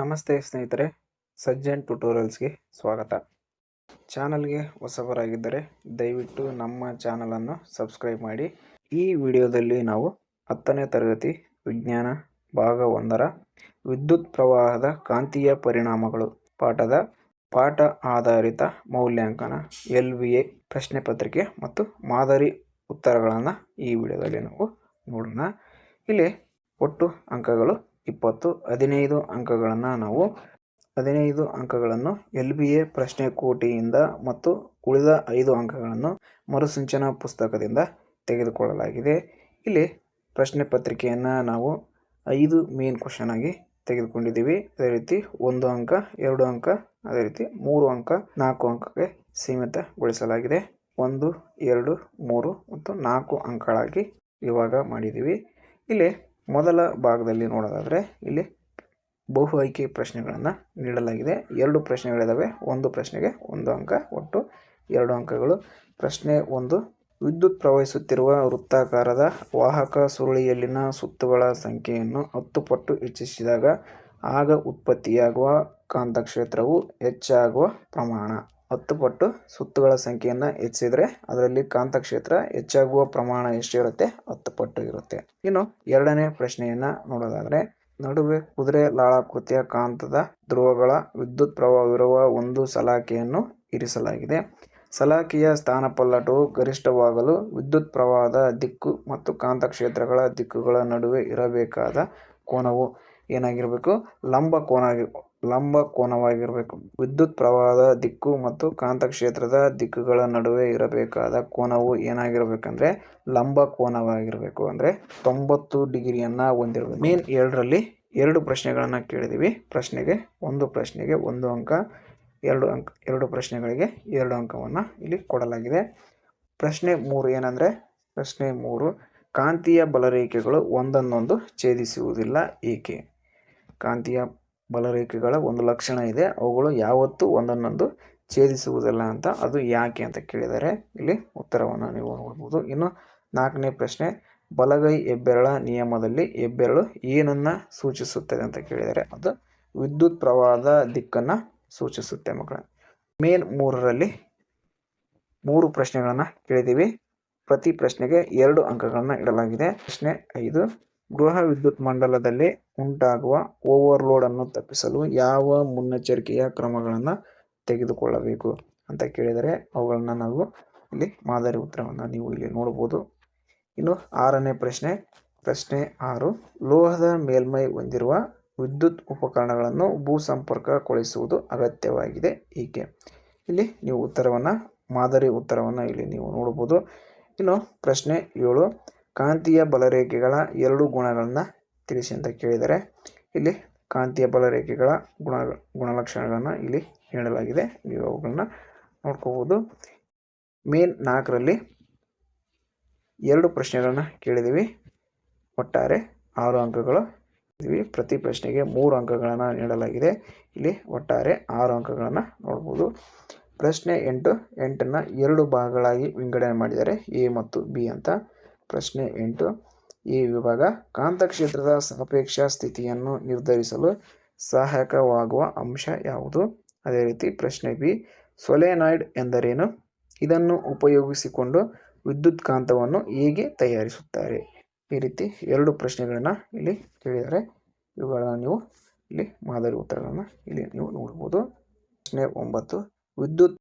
ನಮಸ್ತೆ ಸ್ನೇಹಿತರೆ, ಸಜ್ಜನ್ ಟ್ಯುಟೋರಿಯಲ್ಸ್ಗೆ ಸ್ವಾಗತ. ಚಾನಲ್ಗೆ ಹೊಸಬರಾಗಿದ್ದರೆ ದಯವಿಟ್ಟು ನಮ್ಮ ಚಾನಲನ್ನು ಸಬ್ಸ್ಕ್ರೈಬ್ ಮಾಡಿ. ಈ ವಿಡಿಯೋದಲ್ಲಿ ನಾವು ಹತ್ತನೇ ತರಗತಿ ವಿಜ್ಞಾನ ಭಾಗ ಒಂದರ ವಿದ್ಯುತ್ ಪ್ರವಾಹದ ಕಾಂತೀಯ ಪರಿಣಾಮಗಳು ಪಾಠದ ಪಾಠ ಆಧಾರಿತ ಮೌಲ್ಯಾಂಕನ, ಎಲ್ ವಿ ಎ ಪ್ರಶ್ನೆ ಪತ್ರಿಕೆ ಮತ್ತು ಮಾದರಿ ಉತ್ತರಗಳನ್ನು ಈ ವಿಡಿಯೋದಲ್ಲಿ ನಾವು ನೋಡೋಣ. ಇಲ್ಲಿ ಒಟ್ಟು ಅಂಕಗಳು ಇಪ್ಪತ್ತು, ಹದಿನೈದು ಅಂಕಗಳನ್ನು ನಾವು, ಹದಿನೈದು ಅಂಕಗಳನ್ನು ಎಲ್ ಬಿ ಎ ಪ್ರಶ್ನೆ ಕೋಟಿಯಿಂದ ಮತ್ತು ಉಳಿದ ಐದು ಅಂಕಗಳನ್ನು ಮರುಸಂಚನ ಪುಸ್ತಕದಿಂದ ತೆಗೆದುಕೊಳ್ಳಲಾಗಿದೆ. ಇಲ್ಲಿ ಪ್ರಶ್ನೆ ಪತ್ರಿಕೆಯನ್ನು ನಾವು ಐದು ಮೇನ್ ಕ್ವಶನ್ ಆಗಿ ತೆಗೆದುಕೊಂಡಿದ್ದೀವಿ. ಅದೇ ರೀತಿ ಒಂದು ಅಂಕ, ಎರಡು ಅಂಕ, ಅದೇ ರೀತಿ ಮೂರು ಅಂಕ, ನಾಲ್ಕು ಅಂಕಕ್ಕೆ ಸೀಮಿತಗೊಳಿಸಲಾಗಿದೆ. ಒಂದು, ಎರಡು, ಮೂರು ಮತ್ತು ನಾಲ್ಕು ಅಂಕಗಳಾಗಿ ವಿಭಾಗ ಮಾಡಿದ್ದೀವಿ. ಇಲ್ಲಿ ಮೊದಲ ಭಾಗದಲ್ಲಿ ನೋಡೋದಾದರೆ ಇಲ್ಲಿ ಬಹು ಆಯ್ಕೆ ಪ್ರಶ್ನೆಗಳನ್ನು ನೀಡಲಾಗಿದೆ. ಎರಡು ಪ್ರಶ್ನೆಗಳಿದ್ದಾವೆ ಒಂದು ಪ್ರಶ್ನೆಗೆ ಒಂದು ಅಂಕ, ಒಟ್ಟು ಎರಡು ಅಂಕಗಳು. ಪ್ರಶ್ನೆ ಒಂದು, ವಿದ್ಯುತ್ ಪ್ರವಹಿಸುತ್ತಿರುವ ವೃತ್ತಾಕಾರದ ವಾಹಕ ಸುರುಳಿಯಲ್ಲಿನ ಸುತ್ತುಗಳ ಸಂಖ್ಯೆಯನ್ನು ಹತ್ತು ಪಟ್ಟು ಹೆಚ್ಚಿಸಿದಾಗ ಆಗ ಉತ್ಪತ್ತಿಯಾಗುವ ಕಾಂತಕ್ಷೇತ್ರವು ಹೆಚ್ಚಾಗುವ ಪ್ರಮಾಣ. ಹತ್ತು ಪಟ್ಟು ಸುತ್ತುಗಳ ಸಂಖ್ಯೆಯನ್ನು ಹೆಚ್ಚಿದರೆ ಅದರಲ್ಲಿ ಕಾಂತಕ್ಷೇತ್ರ ಹೆಚ್ಚಾಗುವ ಪ್ರಮಾಣ ಎಷ್ಟಿರುತ್ತೆ? ಹತ್ತು ಪಟ್ಟು ಇರುತ್ತೆ. ಇನ್ನು ಎರಡನೇ ಪ್ರಶ್ನೆಯನ್ನು ನೋಡೋದಾದರೆ, ನಡುವೆ ಕುದುರೆ ಲಾಳಾಕೃತಿಯ ಕಾಂತದ ಧ್ರುವಗಳ ವಿದ್ಯುತ್ ಪ್ರವಾಹವಿರುವ ಒಂದು ಸಲಾಕೆಯನ್ನು ಇರಿಸಲಾಗಿದೆ. ಸಲಾಕೆಯ ಸ್ಥಾನಪಲ್ಲಟವು ಗರಿಷ್ಠವಾಗಲು ವಿದ್ಯುತ್ ಪ್ರವಾಹದ ದಿಕ್ಕು ಮತ್ತು ಕಾಂತಕ್ಷೇತ್ರಗಳ ದಿಕ್ಕುಗಳ ನಡುವೆ ಇರಬೇಕಾದ ಕೋನವು ಏನಾಗಿರಬೇಕು? ಲಂಬ ಕೋನ ಲಂಬ ಕೋನವಾಗಿರಬೇಕು. ವಿದ್ಯುತ್ ಪ್ರವಾಹದ ದಿಕ್ಕು ಮತ್ತು ಕಾಂತಕ್ಷೇತ್ರದ ದಿಕ್ಕುಗಳ ನಡುವೆ ಇರಬೇಕಾದ ಕೋನವು ಏನಾಗಿರಬೇಕಂದ್ರೆ ಲಂಬ ಕೋನವಾಗಿರಬೇಕು. ಅಂದರೆ ತೊಂಬತ್ತು ಡಿಗ್ರಿಯನ್ನು ಹೊಂದಿರಬೇಕು. ಮೇನ್ ಎರಡರಲ್ಲಿ ಎರಡು ಪ್ರಶ್ನೆಗಳನ್ನು ಕೇಳಿದೀವಿ. ಪ್ರಶ್ನೆಗೆ ಒಂದು ಪ್ರಶ್ನೆಗೆ ಒಂದು ಅಂಕ, ಎರಡು ಅಂಕ, ಎರಡು ಪ್ರಶ್ನೆಗಳಿಗೆ ಎರಡು ಅಂಕವನ್ನು ಇಲ್ಲಿ ಕೊಡಲಾಗಿದೆ. ಪ್ರಶ್ನೆ ಮೂರು ಏನಂದರೆ, ಪ್ರಶ್ನೆ ಮೂರು, ಕಾಂತೀಯ ಬಲರೇಖೆಗಳು ಒಂದನ್ನೊಂದು ಛೇದಿಸುವುದಿಲ್ಲ ಏಕೆ? ಕಾಂತೀಯ ಬಲರೇಖೆಗಳ ಒಂದು ಲಕ್ಷಣ ಇದೆ. ಅವುಗಳು ಯಾವತ್ತೂ ಒಂದನ್ನೊಂದು ಛೇದಿಸುವುದಿಲ್ಲ ಅಂತ ಅದು ಯಾಕೆ ಅಂತ ಕೇಳಿದರೆ ಇಲ್ಲಿ ಉತ್ತರವನ್ನು ನೀವು ನೋಡ್ಬೋದು. ಇನ್ನು ನಾಲ್ಕನೇ ಪ್ರಶ್ನೆ, ಬಲಗೈ ಹೆಬ್ಬೆರಳ ನಿಯಮದಲ್ಲಿ ಹೆಬ್ಬೆರಳು ಏನನ್ನು ಸೂಚಿಸುತ್ತದೆ ಅಂತ ಕೇಳಿದರೆ ಅದು ವಿದ್ಯುತ್ ಪ್ರವಾಹದ ದಿಕ್ಕನ್ನು ಸೂಚಿಸುತ್ತೆ ಮಕ್ಕಳ. ಮೇನ್ ಮೂರರಲ್ಲಿ ಮೂರು ಪ್ರಶ್ನೆಗಳನ್ನು ಕೇಳಿದ್ದೀವಿ. ಪ್ರತಿ ಪ್ರಶ್ನೆಗೆ ಎರಡು ಅಂಕಗಳನ್ನು ಇಡಲಾಗಿದೆ. ಪ್ರಶ್ನೆ ಐದು ಗೃಹ ವಿದ್ಯುತ್ ಮಂಡಲದಲ್ಲಿ ಉಂಟಾಗುವ ಓವರ್ಲೋಡ್ ಅನ್ನು ತಪ್ಪಿಸಲು ಯಾವ ಮುನ್ನೆಚ್ಚರಿಕೆಯ ಕ್ರಮಗಳನ್ನು ತೆಗೆದುಕೊಳ್ಳಬೇಕು ಅಂತ ಕೇಳಿದರೆ ಅವುಗಳನ್ನು ನಾವು ಇಲ್ಲಿ ಮಾದರಿ ಉತ್ತರವನ್ನು ನೀವು ಇಲ್ಲಿ ನೋಡ್ಬೋದು ಇನ್ನು ಆರನೇ ಪ್ರಶ್ನೆ ಪ್ರಶ್ನೆ ಆರು, ಲೋಹದ ಮೇಲ್ಮೈ ಹೊಂದಿರುವ ವಿದ್ಯುತ್ ಉಪಕರಣಗಳನ್ನು ಭೂ ಸಂಪರ್ಕಗೊಳಿಸುವುದು ಅಗತ್ಯವಾಗಿದೆ ಏಕೆ? ಇಲ್ಲಿ ನೀವು ಉತ್ತರವನ್ನು, ಮಾದರಿ ಉತ್ತರವನ್ನು ಇಲ್ಲಿ ನೀವು ನೋಡ್ಬೋದು ಇನ್ನು ಪ್ರಶ್ನೆ ಏಳು ಕಾಂತೀಯ ಬಲರೇಖೆಗಳ ಎರಡು ಗುಣಗಳನ್ನು ತಿಳಿಸಿ ಅಂತ ಕೇಳಿದರೆ, ಇಲ್ಲಿ ಕಾಂತೀಯ ಬಲರೇಖೆಗಳ ಗುಣ, ಗುಣಲಕ್ಷಣಗಳನ್ನು ಇಲ್ಲಿ ನೀಡಲಾಗಿದೆ. ನೀವು ಅವುಗಳನ್ನ ನೋಡ್ಕೋಬೋದು. ಮೇನ್ ನಾಲ್ಕರಲ್ಲಿ ಎರಡು ಪ್ರಶ್ನೆಗಳನ್ನು ಕೇಳಿದ್ದೀವಿ. ಒಟ್ಟಾರೆ ಆರು ಅಂಕಗಳು ಇದ್ದೀವಿ. ಪ್ರತಿ ಪ್ರಶ್ನೆಗೆ ಮೂರು ಅಂಕಗಳನ್ನು ನೀಡಲಾಗಿದೆ. ಇಲ್ಲಿ ಒಟ್ಟಾರೆ ಆರು ಅಂಕಗಳನ್ನು ನೋಡ್ಬೋದು. ಪ್ರಶ್ನೆ ಎಂಟು, ಎಂಟನ್ನು ಎರಡು ಭಾಗಗಳಾಗಿ ವಿಂಗಡಣೆ ಮಾಡಿದ್ದಾರೆ ಎ ಮತ್ತು ಬಿ ಅಂತ. ಪ್ರಶ್ನೆ ಎಂಟು. ಈ ವಿಭಾಗ ಕಾಂತಕ್ಷೇತ್ರದ ಸಾಪೇಕ್ಷ ಸ್ಥಿತಿಯನ್ನು ನಿರ್ಧರಿಸಲು ಸಹಾಯಕವಾಗುವ ಅಂಶ ಯಾವುದು? ಅದೇ ರೀತಿ ಪ್ರಶ್ನೆ ಬಿ, ಸೊಲೆನಾಯ್ಡ್ ಎಂದರೇನು? ಇದನ್ನು ಉಪಯೋಗಿಸಿಕೊಂಡು ವಿದ್ಯುತ್ ಕಾಂತವನ್ನು ಹೇಗೆ ತಯಾರಿಸುತ್ತಾರೆ? ಈ ರೀತಿ ಎರಡು ಪ್ರಶ್ನೆಗಳನ್ನು ಇಲ್ಲಿ ಕೇಳಿದರೆ ಇವುಗಳನ್ನು ನೀವು ಇಲ್ಲಿ ಮಾದರಿ ಉತ್ತರಗಳನ್ನು ಇಲ್ಲಿ ನೀವು ನೋಡ್ಬೋದು. ಪ್ರಶ್ನೆ ಒಂಬತ್ತು, ವಿದ್ಯುತ್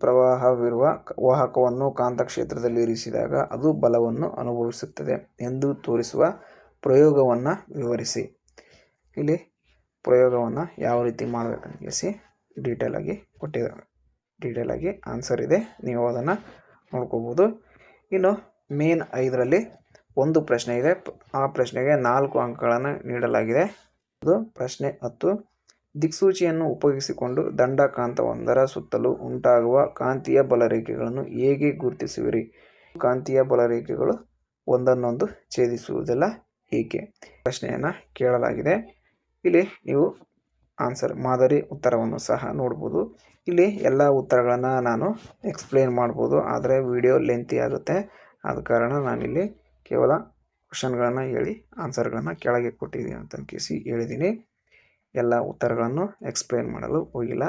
ಪ್ರವಾಹವಿರುವ ವಾಹಕವನ್ನು ಕಾಂತಕ್ಷೇತ್ರದಲ್ಲಿ ಇರಿಸಿದಾಗ ಅದು ಬಲವನ್ನು ಅನುಭವಿಸುತ್ತದೆ ಎಂದು ತೋರಿಸುವ ಪ್ರಯೋಗವನ್ನು ವಿವರಿಸಿ. ಇಲ್ಲಿ ಪ್ರಯೋಗವನ್ನು ಯಾವ ರೀತಿ ಮಾಡಬೇಕಂತ ತಿಳಿಸಿ. ಡೀಟೇಲಾಗಿ ಕೊಟ್ಟಿದ್ದಾರೆ ಡೀಟೇಲಾಗಿ ಆನ್ಸರ್ ಇದೆ. ನೀವು ಅದನ್ನು ನೋಡ್ಕೋಬೋದು. ಇನ್ನು ಮೇನ್ ಐದರಲ್ಲಿ ಒಂದು ಪ್ರಶ್ನೆ ಇದೆ. ಆ ಪ್ರಶ್ನೆಗೆ ನಾಲ್ಕು ಅಂಕಗಳನ್ನು ನೀಡಲಾಗಿದೆ. ಅದು ಪ್ರಶ್ನೆ ಹತ್ತು. ದಿಕ್ಸೂಚಿಯನ್ನು ಉಪಯೋಗಿಸಿಕೊಂಡು ದಂಡಕಾಂತವೊಂದರ ಸುತ್ತಲೂ ಉಂಟಾಗುವ ಕಾಂತೀಯ ಬಲರೇಖೆಗಳನ್ನು ಹೇಗೆ ಗುರುತಿಸುವಿರಿ? ಕಾಂತೀಯ ಬಲರೇಖೆಗಳು ಒಂದನ್ನೊಂದು ಛೇದಿಸುವುದಿಲ್ಲ ಏಕೆ? ಪ್ರಶ್ನೆಯನ್ನು ಕೇಳಲಾಗಿದೆ. ಇಲ್ಲಿ ನೀವು ಆನ್ಸರ್ ಮಾದರಿ ಉತ್ತರವನ್ನು ಸಹ ನೋಡ್ಬೋದು. ಇಲ್ಲಿ ಎಲ್ಲ ಉತ್ತರಗಳನ್ನು ನಾನು ಎಕ್ಸ್ಪ್ಲೇನ್ ಮಾಡ್ಬೋದು, ಆದರೆ ವಿಡಿಯೋ ಲೆಂತಿ ಆಗುತ್ತೆ. ಆದ ಕಾರಣ ನಾನಿಲ್ಲಿ ಕೇವಲ ಕ್ವಶನ್ಗಳನ್ನು ಹೇಳಿ ಆನ್ಸರ್ಗಳನ್ನು ಕೆಳಗೆ ಕೊಟ್ಟಿದ್ದೀನಿ ಅಂತ ಕೇಸಿ ಹೇಳಿದ್ದೀನಿ. ಎಲ್ಲ ಉತ್ತರಗಳನ್ನು ಎಕ್ಸ್ಪ್ಲೇನ್ ಮಾಡಲು ಹೋಗಿಲ್ಲ.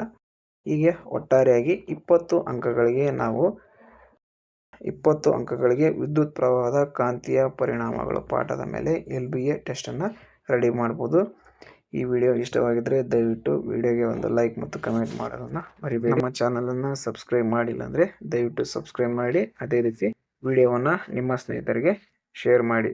ಹೀಗೆ ಒಟ್ಟಾರೆಯಾಗಿ ಇಪ್ಪತ್ತು ಅಂಕಗಳಿಗೆ ನಾವು ಇಪ್ಪತ್ತು ಅಂಕಗಳಿಗೆ ವಿದ್ಯುತ್ ಪ್ರವಾಹದ ಕಾಂತೀಯ ಪರಿಣಾಮಗಳು ಪಾಠದ ಮೇಲೆ ಎಲ್ ಬಿ ಎ ಟೆಸ್ಟನ್ನು ರೆಡಿ ಮಾಡ್ಬೋದು. ಈ ವಿಡಿಯೋ ಇಷ್ಟವಾಗಿದ್ದರೆ ದಯವಿಟ್ಟು ವಿಡಿಯೋಗೆ ಒಂದು ಲೈಕ್ ಮತ್ತು ಕಮೆಂಟ್ ಮಾಡೋದನ್ನು ಮರಿಬೇಡಿ. ನಮ್ಮ ಚಾನಲನ್ನು ಸಬ್ಸ್ಕ್ರೈಬ್ ಮಾಡಿಲ್ಲ ಅಂದರೆ ದಯವಿಟ್ಟು ಸಬ್ಸ್ಕ್ರೈಬ್ ಮಾಡಿ. ಅದೇ ರೀತಿ ವಿಡಿಯೋವನ್ನು ನಿಮ್ಮ ಸ್ನೇಹಿತರಿಗೆ ಶೇರ್ ಮಾಡಿ.